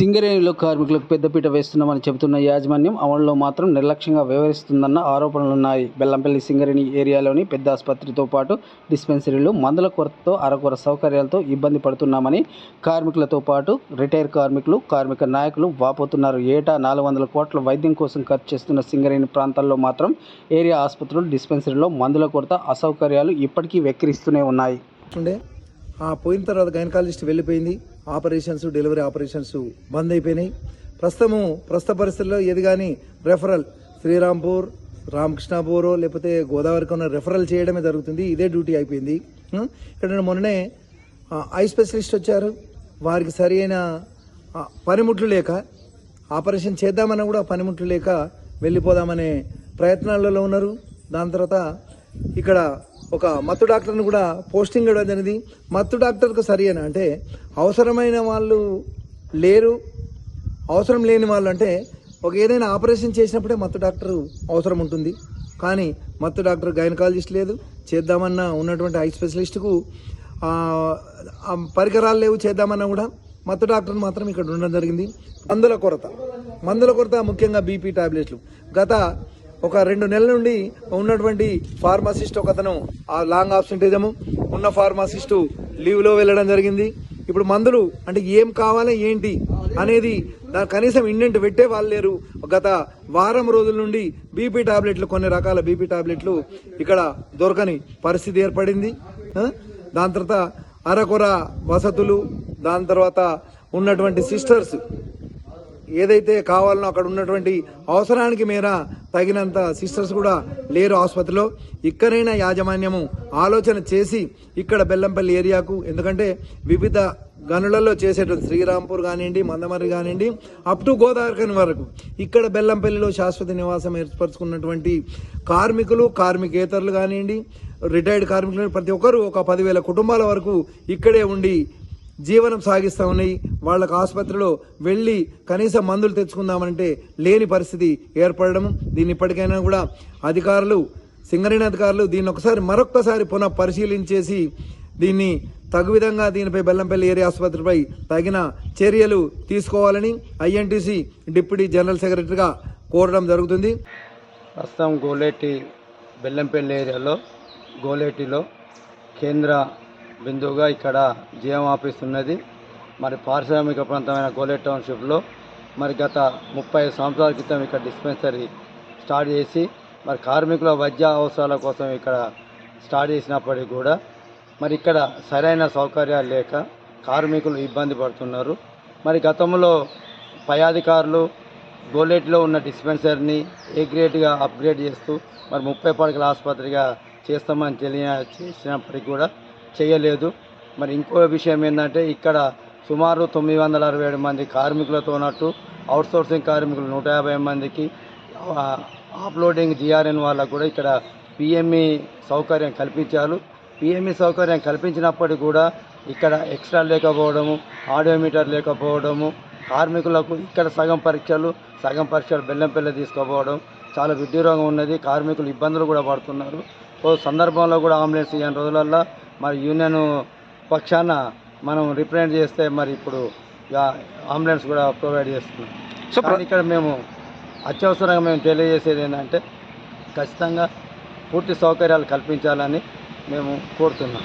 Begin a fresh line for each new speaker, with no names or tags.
సింగరేణిలో కార్మికులకు పెద్దపీట వేస్తున్నామని చెబుతున్న యాజమాన్యం అమలులో మాత్రం నిర్లక్ష్యంగా వ్యవహరిస్తుందన్న ఆరోపణలున్నాయి బెల్లంపల్లి సింగరేణి ఏరియాలోని పెద్ద ఆసుపత్రితో పాటు డిస్పెన్సరీలు మందుల కొరతతో అరకొర సౌకర్యాలతో ఇబ్బంది పడుతున్నామని కార్మికులతో పాటు రిటైర్ కార్మికులు కార్మిక నాయకులు వాపోతున్నారు. ఏటా నాలుగు వందల కోట్ల వైద్యం కోసం ఖర్చు చేస్తున్న సింగరేణి ప్రాంతాల్లో మాత్రం ఏరియా ఆసుపత్రులు డిస్పెన్సరీలో మందుల కొరత అసౌకర్యాలు ఇప్పటికీ వెక్కిరిస్తూనే ఉన్నాయి.
పోయిన తర్వాత గైనకాలజిస్ట్ వెళ్ళిపోయింది. ఆపరేషన్స్ డెలివరీ ఆపరేషన్స్ బంద్ అయిపోయినాయి. ప్రస్తుతము ప్రస్తుత పరిస్థితుల్లో ఏది కానీ రెఫరల్ శ్రీరాంపూర్ రామకృష్ణాపూర్ లేకపోతే గోదావరికి ఉన్న రెఫరల్ చేయడమే జరుగుతుంది. ఇదే డ్యూటీ అయిపోయింది. ఇక్కడ మొన్ననే ఐ స్పెషలిస్ట్ వచ్చారు. వారికి సరి అయిన పనిముట్లు లేక ఆపరేషన్ చేద్దామన్నా కూడా పనిముట్లు లేక వెళ్ళిపోదామనే ప్రయత్నాలలో ఉన్నారు. దాని తర్వాత ఇక్కడ ఒక మత్తు డాక్టర్ని కూడా పోస్టింగ్ ఇవ్వడం జరిగింది. మత్తు డాక్టర్కు సరి అంటే అవసరమైన వాళ్ళు లేరు. అవసరం లేని వాళ్ళు అంటే ఒక ఏదైనా ఆపరేషన్ చేసినప్పుడే మత్తు డాక్టర్ అవసరం ఉంటుంది. కానీ మత్తు డాక్టర్ గైనకాలజిస్ట్ లేదు. చేద్దామన్న ఉన్నటువంటి ఐ స్పెషలిస్ట్కు పరికరాలు లేవు. చేద్దామన్నా కూడా మత్తు డాక్టర్ మాత్రం ఇక్కడ ఉండడం జరిగింది. మందుల కొరత. మందుల కొరత ముఖ్యంగా బీపీ టాబ్లెట్లు. గత ఒక రెండు నెలల నుండి ఉన్నటువంటి ఫార్మసిస్ట్ ఒకతను ఆ లాంగ్ ఆబ్సెంటేజము ఉన్న ఫార్మసిస్టు లీవ్లో వెళ్ళడం జరిగింది. ఇప్పుడు మందులు అంటే ఏం కావాలి ఏంటి అనేది కనీసం ఇండెంట్ పెట్టే వాళ్ళు లేరు. గత వారం రోజుల నుండి బీపీ టాబ్లెట్లు కొన్ని రకాల బీపీ టాబ్లెట్లు ఇక్కడ దొరకని పరిస్థితి ఏర్పడింది. దాని తర్వాత అరకొర వసతులు దాని తర్వాత ఉన్నటువంటి సిస్టర్స్ ఏదైతే కావాలనో అక్కడ ఉన్నటువంటి అవసరానికి మేర తగినంత సిస్టర్స్ కూడా లేరు ఆసుపత్రిలో. ఇక్కడైనా యాజమాన్యము ఆలోచన చేసి ఇక్కడ బెల్లంపల్లి ఏరియాకు ఎందుకంటే వివిధ గనులలో చేసేటువంటి శ్రీరాంపూర్ కానివ్వండి మందమర్రి కానివ్వండి అప్ టు గోదావరి వరకు. ఇక్కడ బెల్లంపల్లిలో శాశ్వత నివాసం ఏర్పరచుకున్నటువంటి కార్మికులు కార్మికేతరులు కానివ్వండి రిటైర్డ్ కార్మికులు ప్రతి ఒక్కరు ఒక పదివేల కుటుంబాల వరకు ఇక్కడే ఉండి జీవనం సాగిస్తూ ఉన్నాయి. వాళ్ళకు ఆసుపత్రిలో వెళ్ళి కనీసం మందులు తెచ్చుకుందామంటే లేని పరిస్థితి ఏర్పడడం దీన్ని ఇప్పటికైనా కూడా అధికారులు సింగరేణి అధికారులు దీన్ని ఒకసారి మరొక్కసారి పునః పరిశీలించేసి దీన్ని తగు విధంగా దీనిపై బెల్లంపల్లి ఏరియా ఆసుపత్రిపై తగిన చర్యలు తీసుకోవాలని ఐఎన్టీసీ డిప్యూటీ జనరల్ సెక్రటరీగా కోరడం జరుగుతుంది.
ప్రస్తుతం గోలేటి బెల్లంపల్లి ఏరియాలో గోలేటిలో కేంద్ర బిందువుగా ఇక్కడ జిఎం ఆఫీస్ ఉన్నది మరి పారిశ్రామిక ప్రాంతమైన గోలేట్ టౌన్షిప్లో మరి గత ముప్పై సంవత్సరాల క్రితం ఇక్కడ డిస్పెన్సరీ స్టార్ట్ చేసి మరి కార్మికుల వైద్య అవసరాల కోసం ఇక్కడ స్టార్ట్ చేసినప్పటికీ కూడా మరి ఇక్కడ సరైన సౌకర్యాలు లేక కార్మికులు ఇబ్బంది పడుతున్నారు. మరి గతంలో పై అధికారులు గోలేట్లో ఉన్న డిస్పెన్సరీని ఏ గ్రేడ్గా అప్గ్రేడ్ చేస్తూ మరి ముప్పై పడకల ఆసుపత్రిగా చేస్తామని తెలియ చేసినప్పటికీ కూడా చేయలేదు. మరి ఇంకో విషయం ఏంటంటే ఇక్కడ సుమారు తొమ్మిది వందల అరవై ఏడు మంది కార్మికులతో ఉన్నట్టు అవుట్సోర్సింగ్ కార్మికులు నూట యాభై మందికి ఆ, ఆప్లోడింగ్ జిఆర్ఎన్ వాళ్ళకు కూడా ఇక్కడ పిఎంఈ సౌకర్యం కల్పించారు. పిఎంఈ సౌకర్యం కల్పించినప్పటికీ కూడా ఇక్కడ ఎక్స్ట్రా లేకపోవడము ఆడియోమీటర్ లేకపోవడము కార్మికులకు ఇక్కడ సగం పరీక్షలు సగం పరీక్షలు బెల్లంపల్లి తీసుకుపోవడం చాలా విడ్డూరంగా ఉన్నది. కార్మికులు ఇబ్బందులు కూడా పడుతున్నారు. ఓ సందర్భంలో కూడా అంబులెన్స్ ఇవ్వని రోజులల్లో మరి యూనియన్ పక్షాన మనం రిప్రజెంట్ చేస్తే మరి ఇప్పుడు అంబులెన్స్ కూడా ప్రొవైడ్ చేస్తున్నాం
సో
ఇక్కడ మేము అత్యవసరంగా మేము తెలియజేసేది ఏంటంటే ఖచ్చితంగా పూర్తి సౌకర్యాలు కల్పించాలని మేము కోరుతున్నాం.